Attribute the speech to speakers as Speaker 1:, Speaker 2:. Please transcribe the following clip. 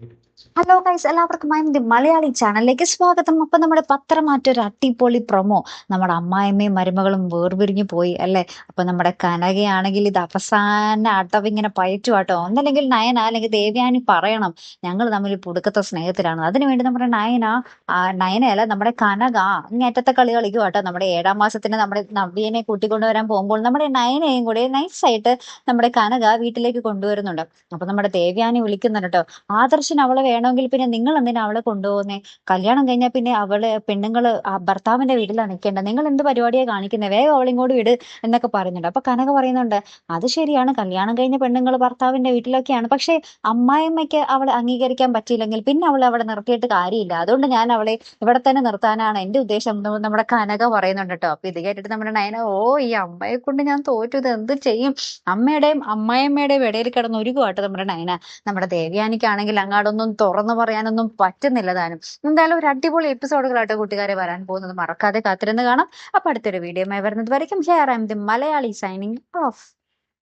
Speaker 1: Hello guys എല്ലാവർക്കും the Malayali ചാനലിലേക്ക് സ്വാഗതം. അപ്പൊ നമ്മുടെ പത്രമാറ്റൊരു അട്ടിപ്പൊളി പ്രൊമോ നമ്മുടെ അമ്മായിമ്മയും മരുമകളും വേർപിരിഞ്ഞു പോയി അല്ലേ? അപ്പൊ നമ്മുടെ കനകയാണെങ്കിൽ ഇത് അവസാന അടവ് ഇങ്ങനെ പയറ്റു ആട്ടോ. ഒന്നല്ലെങ്കിൽ നയന അല്ലെങ്കിൽ ദേവ്യാനി പറയണം. ഞങ്ങൾ തമ്മിൽ പുടുക്കത്തെ സ്നേഹത്തിലാണ്. അതിനുവേണ്ടി നമ്മുടെ നയന നയനയല്ല നമ്മുടെ കനക അങ്ങേറ്റത്തെ കളി കളിക്കും കേട്ടോ നമ്മുടെ ഏഴാം മാസത്തിന് നമ്മുടെ നവ്യനെ കൂട്ടിക്കൊണ്ടുവരാൻ പോകുമ്പോൾ നമ്മുടെ നയനയും കൂടി നൈസായിട്ട് നമ്മുടെ കനക വീട്ടിലേക്ക് കൊണ്ടുവരുന്നുണ്ട്. അപ്പൊ നമ്മുടെ ദേവ്യാനി വിളിക്കുന്നുണ്ട് കേട്ടോ. ആദർശന് അവളെ വേണമെങ്കിൽ പിന്നെ നിങ്ങൾ എന്തിനാ അവളെ കൊണ്ടുപോകുന്നേ? കല്യാണം കഴിഞ്ഞാൽ പിന്നെ അവൾ പെണ്ണുങ്ങൾ ഭർത്താവിന്റെ വീട്ടിലാണ് നിൽക്കേണ്ടത്. നിങ്ങൾ എന്ത് പരിപാടിയാ കാണിക്കുന്നത് വേഗം അവളിങ്ങോട്ട് വിട് എന്നൊക്കെ പറയുന്നുണ്ട്. അപ്പൊ കനക പറയുന്നുണ്ട് അത് ശരിയാണ്. കല്യാണം കഴിഞ്ഞ പെണ്ണുങ്ങൾ ഭർത്താവിന്റെ വീട്ടിലൊക്കെയാണ്. പക്ഷെ അമ്മായിമ്മയ്ക്ക് അവളെ അംഗീകരിക്കാൻ പറ്റിയില്ലെങ്കിൽ പിന്നെ അവളെ അവിടെ നിർത്തിയിട്ട് കാര്യമില്ല. അതുകൊണ്ട് ഞാൻ അവളെ ഇവിടെ തന്നെ നിർത്താനാണ് എന്റെ ഉദ്ദേശം നമ്മുടെ കനക പറയുന്നുണ്ട് കേട്ടോ. അപ്പൊ ഇത് കേട്ടിട്ട് നമ്മുടെ നയന ഓ ഈ അമ്മയെ കൊണ്ട് ഞാൻ തോറ്റു. ഇത് എന്ത് ചെയ്യും? അമ്മയുടെയും അമ്മായിമ്മയുടെയും ഇടയിൽ കിടന്ന് ഒരുക്കുവാട്ടോ നമ്മുടെ നയന. നമ്മുടെ ദേവയാനിക്കാണെങ്കിൽ അങ്ങാടൊന്നും തുറന്നു പറയാനൊന്നും പറ്റുന്നില്ല താനും. എന്തായാലും ഒരു അടിപൊളി എപ്പിസോഡുകളായിട്ട് കൂട്ടുകാരെ വരാൻ പോകുന്നത്. മറക്കാതെ കാത്തിരുന്ന് കാണാം. അപ്പൊ അടുത്തൊരു വീഡിയോ വരുന്നത് വരയ്ക്കും. Share am the Malayali signing off